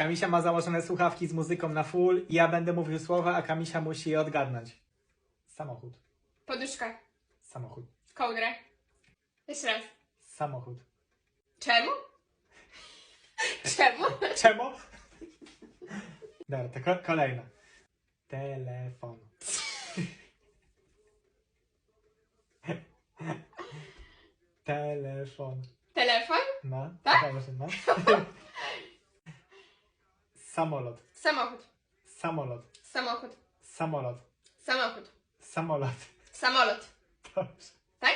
Kamisia ma założone słuchawki z muzyką na full i ja będę mówił słowa, a Kamisia musi je odgadnąć. Samochód. Poduszka. Samochód. Kołdrę. Jeszcze raz. Samochód. Czemu? Czemu? Czemu? Dobra, to ko- kolejna. Telefon. Telefon. Telefon? No, Tak? dobrze, no. Samolot. Samochód. Samolot. Samochód. Samolot. Samochód. Samolot. Samolot. Dobrze. Tak?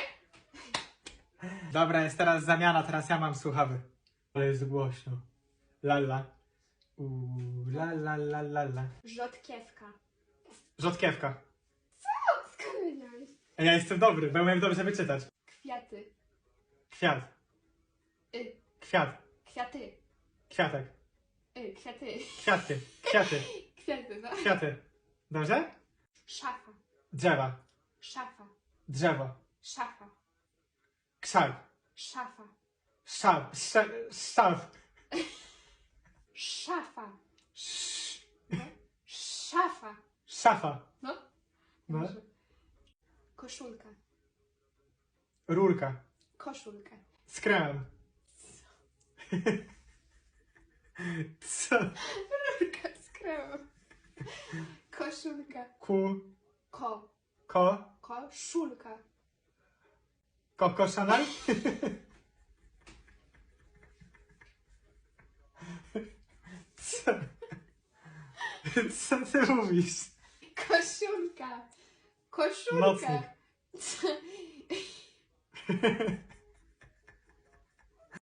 Dobra, jest teraz zamiana, teraz ja mam słuchawy. Ale jest głośno. Lala. Uuu, la la la la la. Rzodkiewka. Rzodkiewka. Skąd wiedziałeś? Ja jestem dobry, bo umiem dobrze wyczytać. Kwiaty. Kwiat. Y, Kwiat. kwiaty. Kwiatek. Y, kwiaty. Kwiatki. Kwiaty. Kwiaty, no. Kwiaty. Dobrze? Szafa. Drzewa. Szafa. Drzewo. Szafa. Krzak. Szafa. Szaf. Szaf. Szafa. Sz- Szafa. Szafa. No. No. Dobrze. Koszulka. Rurka. Koszulka. Z kremem. Co? Rurka z kremem. Koszulka. Ku. Ko. Ko. Koszulka. Coco Chanel? Co? Co ty mówisz? Koszulka. Koszulka. Nocnik.